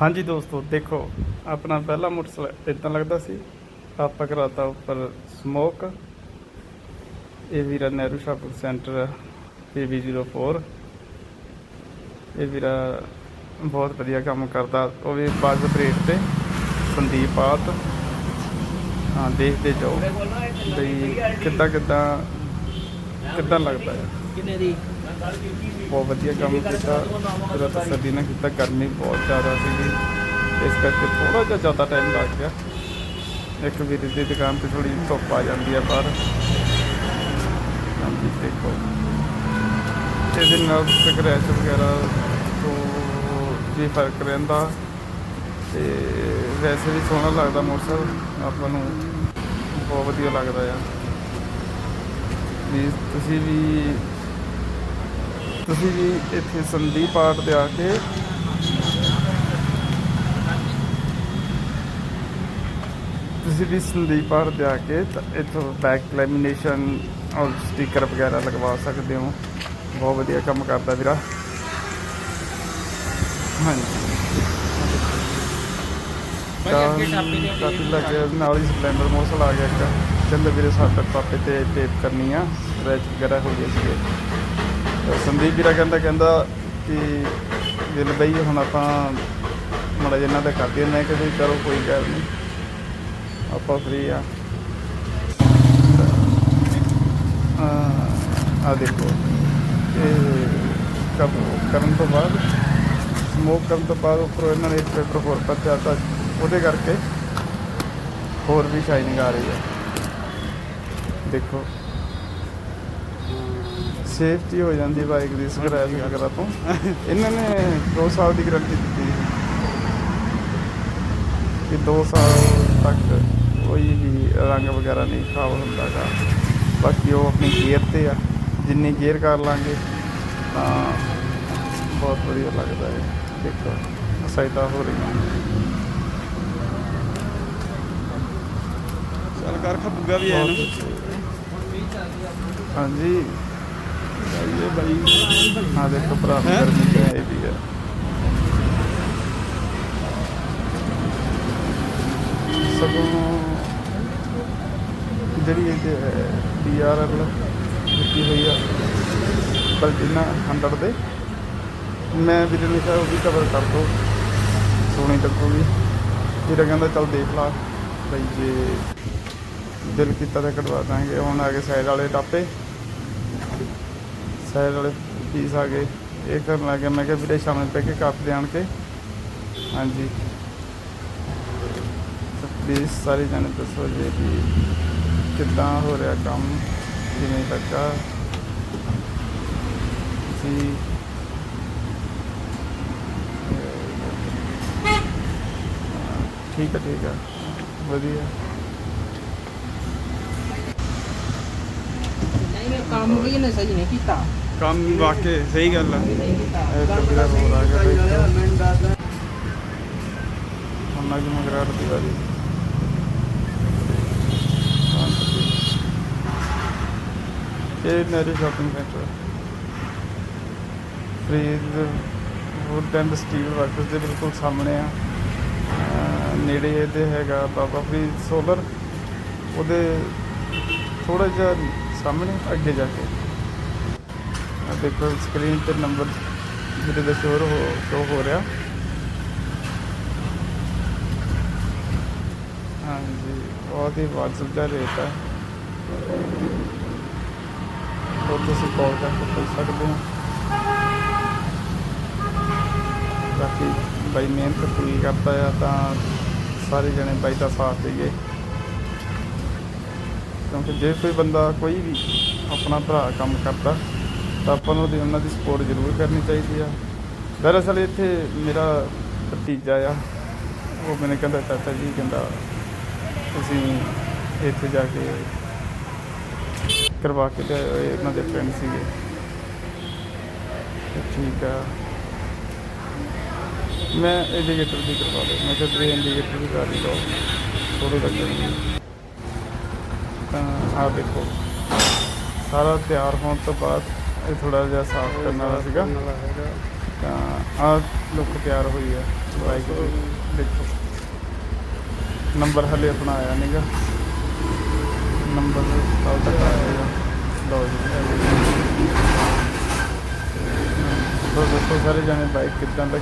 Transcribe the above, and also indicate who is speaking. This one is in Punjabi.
Speaker 1: ਹਾਂਜੀ ਦੋਸਤੋ, ਦੇਖੋ, ਆਪਣਾ ਪਹਿਲਾ ਮੋਟਰਸਾਈਕਲ ਇਦਾਂ ਲੱਗਦਾ ਸੀ ਆਪਾਂ ਕਰਾਤਾ ਉੱਪਰ ਸਮੋਕ। ਇਹ ਵੀਰਾ ਨਹਿਰੂ ਸ਼ਾਪਿੰਗ ਸੈਂਟਰ PB04 ਇਹ ਵੀਰਾ ਬਹੁਤ ਵਧੀਆ ਕੰਮ ਕਰਦਾ, ਉਹ ਵੀ ਬਾਜ਼ ਰੇਟ ਤੇ, ਸੰਦੀਪ ਆਤ ਹਾਂ, ਦੇਖਦੇ ਜਾਓ, ਬਈ ਕਿੱਦਾਂ ਕਿੱਦਾਂ ਕਿੱਦਾਂ ਲੱਗਦਾ ਹੈ।
Speaker 2: ਕਿੰਨੇ ਦੀ?
Speaker 1: ਬਹੁਤ ਵਧੀਆ ਕੰਮ ਕੀਤਾ। ਜਿਹੜਾ ਤਸੱਲੀ ਨਾਲ ਕੀਤਾ, ਗਰਮੀ ਬਹੁਤ ਜ਼ਿਆਦਾ ਸੀਗੀ। ਇਸ ਕਰਕੇ ਥੋੜਾ ਜਿਹਾ ਜ਼ਿਆਦਾ ਟਾਈਮ ਲੱਗ ਗਿਆ। ਇੱਕ ਵੀਰ ਦੀ ਦੁਕਾਨ ਤੇ ਥੋੜੀ ਧੁੱਪ ਆ ਜਾਂਦੀ ਹੈ ਬਾਹਰ। ਹਾਂਜੀ, ਦੇਖੋ। ਇਹਦੇ ਨਾਲ ਸਕ੍ਰੈਚ ਵਗੈਰਾ ਤੋਂ ਵੀ ਫ਼ਰਕ ਰਹਿੰਦਾ। ਤੇ ਵੈਸੇ ਵੀ ਸੋਹਣਾ ਲੱਗਦਾ ਮੋਟਰਸਾਈਕਲ ਆਪਾਂ ਨੂੰ ਬਹੁਤ ਵਧੀਆ ਲੱਗਦਾ ਆ। ਵੀ ਤੁਸੀਂ ਵੀ ਤੁਸੀਂ ਵੀ ਇੱਥੇ ਸੰਦੀਪ ਆਰਟ ਦੇ ਆ ਕੇ ਤੁਸੀਂ ਵੀ ਸੰਦੀਪ ਆਰਟ ਦੇ ਆ ਕੇ ਇੱਥੋਂ ਬੈਕ ਲੈਮੀਨੇਸ਼ਨ ਔਰ ਸਟicker ਵਗੈਰਾ ਲਗਵਾ ਸਕਦੇ ਹੋ। ਬਹੁਤ ਵਧੀਆ ਕੰਮ ਕਰਦਾ ਵੀਰਾ। ਹਾਂਜੀ। ਕਾਫੀ ਲੱਗੇ ਨਾਲ ਹੀ ਸਪਲੈਂਡਰ ਮੋਸਲ ਆ ਗਿਆ ਇੱਕ। ਕਹਿੰਦੇ ਵੀਰੇ ਸਾਡੇ ਪਾਪੇ ਤੇ ਟੇਪ ਕਰਨੀ ਆ। ਸਕ੍ਰੈਚ ਵਗੈਰਾ ਹੋ ਗਏ ਸੀਗੇ। ਸੰਦੀਪ ਵੀਰਾ ਕਹਿੰਦਾ ਕਹਿੰਦਾ ਕਿ ਦਿਲ ਬਈ ਹੁਣ ਆਪਾਂ ਮੜਾ ਜਿੰਨਾ ਦਾ ਕਰਦੇ ਮੈਂ ਕਿ ਵੀ ਕਰੋ ਕੋਈ ਗੱਲ ਨਹੀਂ। ਆਪਾਂ ਫ੍ਰੀ ਆ ਆ ਦੇਖੋ, ਇਹ ਕਬ ਕਰਨ ਤੋਂ ਬਾਅਦ ਸਮੋਕ ਕਰਨ ਤੋਂ ਬਾਅਦ ਉੱਪਰੋਂ ਇਹਨਾਂ ਨੇ ਇੱਕ ਪੇਪਰ ਹੋਰ ਪੱਤਿਆ ਤਾਂ ਉਹਦੇ ਕਰਕੇ ਹੋਰ ਵੀ ਸ਼ਾਈਨਿੰਗ ਆ ਰਹੀ ਹੈ। ਦੇਖੋ। ਸੇਫਟੀ ਹੋ ਜਾਂਦੀ ਬਾਈਕ ਦੀ ਸਕ੍ਰੈਚ ਵਗੈਰਾ ਤੋਂ। ਇਹਨਾਂ ਨੇ 2 ਸਾਲ ਦੀ ਗਾਰੰਟੀ ਦਿੱਤੀ ਕਿ 2 ਸਾਲ ਤੱਕ ਕੋਈ ਵੀ ਰੰਗ ਵਗੈਰਾ ਨਹੀਂ ਖਰਾਬ ਹੁੰਦਾਗਾ। ਬਾਕੀ ਉਹ ਆਪਣੀ ਗੇਅਰ ਤੇ ਆ। ਜਿੰਨੀ ਗੇਅਰ ਕਰ ਲਾਂਗੇ ਤਾਂ ਬਹੁਤ ਵਧੀਆ ਲੱਗਦਾ ਹੈ। ਦੇਖੋ ਸਹਾਇਤਾ ਹੋ ਰਹੀ ਹੈ।
Speaker 3: ਚੱਲ ਕਰ ਖਬੂਗਾ ਵੀ ਹੈ ਨਾ।
Speaker 1: ਹਾਂਜੀ।
Speaker 3: ਇਹ ਬਾਈ
Speaker 1: ਹਾਂ ਦੇਖੋ ਭਰਾ, ਗਰਮੀ ਚ ਇਹ ਹੈ। ਸਗੋਂ ਜਿਹੜੀ ਇਹ ਡੀਆਰਐਲ ਦਿੱਤੀ ਹੋਈ ਆ ਪਲਟੀਨਾ 100 ਦੇ, ਮੈਂ ਵੀਰੇ ਨੇ ਕਿਹਾ ਉਹ ਵੀ ਕਵਰ ਕਰ ਦੋ, ਸੋਹਣੀ ਲੱਗੂਗੀ। ਵੀਰੇ ਕਹਿੰਦਾ ਚੱਲ ਦੇਖ ਲਾ, ਬਈ ਜੇ ਦਿਲ ਕੀਤਾ ਤਾਂ ਕਢਵਾ ਦਾਂਗੇ। ਹੁਣ ਆ ਗਏ ਸਾਈਡ ਵਾਲੇ ਟਾਪੇ। ਸਾਈਡ ਵਾਲੇ ਪੀਸ ਆ ਗਏ। ਇਹ ਕਰਨ ਲੱਗੇ ਮੈਂ ਕਿਹਾ ਵੀਰੇ ਸ਼ਾਮੇ ਪੈ ਕੇ ਕੱਪ ਦੇ ਆਣ ਕੇ। ਹਾਂਜੀ। ਪਲੀਜ਼ ਸਾਰੇ ਜਣੇ ਦੱਸੋ ਜੀ ਕਿ ਕਿੱਦਾਂ ਹੋ ਰਿਹਾ ਕੰਮ? ਕਿਵੇਂ ਲੱਗਾ? ਜੀ। ਠੀਕ ਹੈ ਠੀਕ ਹੈ ਵਧੀਆ।
Speaker 2: ਨਹੀਂ ਨਹੀਂ, ਕੰਮ ਵੀ ਇਹਨੇ ਸਹੀ ਨਹੀਂ ਕੀਤਾ।
Speaker 3: ਕੰਮ ਵਾਕੇ ਸਹੀ ਗੱਲ ਆ।
Speaker 1: ਇਹ ਤਾਂ ਵੀਰਾ ਹੋਰ ਆ ਹੁਣ ਨਾ ਜਿਵੇਂ ਗਰਾੜ ਇਹ Nehru shopping centre Farid wood and steel works ਦੇ ਬਿਲਕੁਲ ਸਾਹਮਣੇ ਆ। ਨੇੜੇ ਇਹਦੇ ਹੈਗਾ ਬਾਬਾ ਫਰੀਦ ਸੋਲਰ ਉਹਦੇ ਥੋੜਾ ਜਿਹਾ ਸਾਹਮਣੇ ਅੱਗੇ ਜਾ ਕੇ। ਦੇਖੋ ਸਕਰੀਨ ਤੇ ਨੰਬਰ ਜਿਹੜੇ ਦਾ ਸ਼ੋਰ ਹੋ ਸ਼ੋ ਹੋ ਰਿਹਾ। ਹਾਂਜੀ, ਬਹੁਤ ਹੀ ਵਾਜਬ ਦਾ ਰੇਟ ਹੈ ਉਹ ਤੁਸੀਂ ਕਾਲ ਕਰਕੇ ਪੁੱਛ ਸਕਦੇ ਹੋ। ਬਾਕੀ ਬਾਈ ਮਿਹਨਤ ਪੂਰੀ ਕਰਦਾ ਆ, ਤਾਂ ਸਾਰੇ ਜਣੇ ਬਾਈ ਦਾ ਸਾਥ ਦੇਈਏ। ਕਿਉਂਕਿ ਜੇ ਕੋਈ ਬੰਦਾ ਕੋਈ ਵੀ ਆਪਣਾ ਭਰਾ ਕੰਮ ਕਰਦਾ ਤਾਂ ਆਪਾਂ ਨੂੰ ਉਹਦੀ ਉਹਨਾਂ ਦੀ ਸਪੋਰਟ ਜ਼ਰੂਰ ਕਰਨੀ ਚਾਹੀਦੀ ਆ। ਦਰਅਸਲ ਇੱਥੇ ਮੇਰਾ ਭਤੀਜਾ ਆ। ਉਹ ਮੈਨੂੰ ਕਹਿੰਦਾ, ਚਾਚਾ ਜੀ, ਕਹਿੰਦਾ, ਤੁਸੀਂ ਇੱਥੇ ਜਾ ਕੇ ਕਰਵਾ ਕੇ ਤੇ ਇਹਨਾਂ ਦੇ ਫਰੈਂਡ ਸੀਗੇ। ਠੀਕ ਆ। ਮੈਂ ਇੰਡੀਕੇਟਰ ਦੀ ਕਰਵਾ ਲਿਆ ਮੈਂ ਕਿਹਾ, ਤੁਸੀਂ ਇੰਡੀਕੇਟਰ ਵੀ ਕਰ। ਲਓ ਥੋੜੇ ਲੱਗਣਗੇ ਤਾਂ ਆਹ ਦੇਖੋ। ਸਾਰਾ ਤਿਆਰ ਹੋਣ ਤੋਂ ਬਾਅਦ ਇਹ ਥੋੜਾ ਜਿਹਾ ਸਾਫ਼ ਕਰਨ ਵਾਲਾ ਸੀਗਾ। ਤਾਂ ਆ ਲੁੱਕ ਤਿਆਰ ਹੋਈ ਆ ਬਾਈਕ ਦੇਖੋ। ਨੰਬਰ ਹਲੇ ਆਪਣਾ ਆਇਆ ਨਹੀਂਗਾ ਨੰਬਰ ਕੱਲ ਤੱਕ ਆਏਗਾ ਲਓ ਜੀ। ਦੋਸਤੋ ਸਾਰੇ ਜਾਣੇ ਬਾਈਕ ਕਿੱਦਾਂ ਦਾ